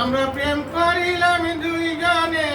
আমরা প্রেম করিলাম দুই গানে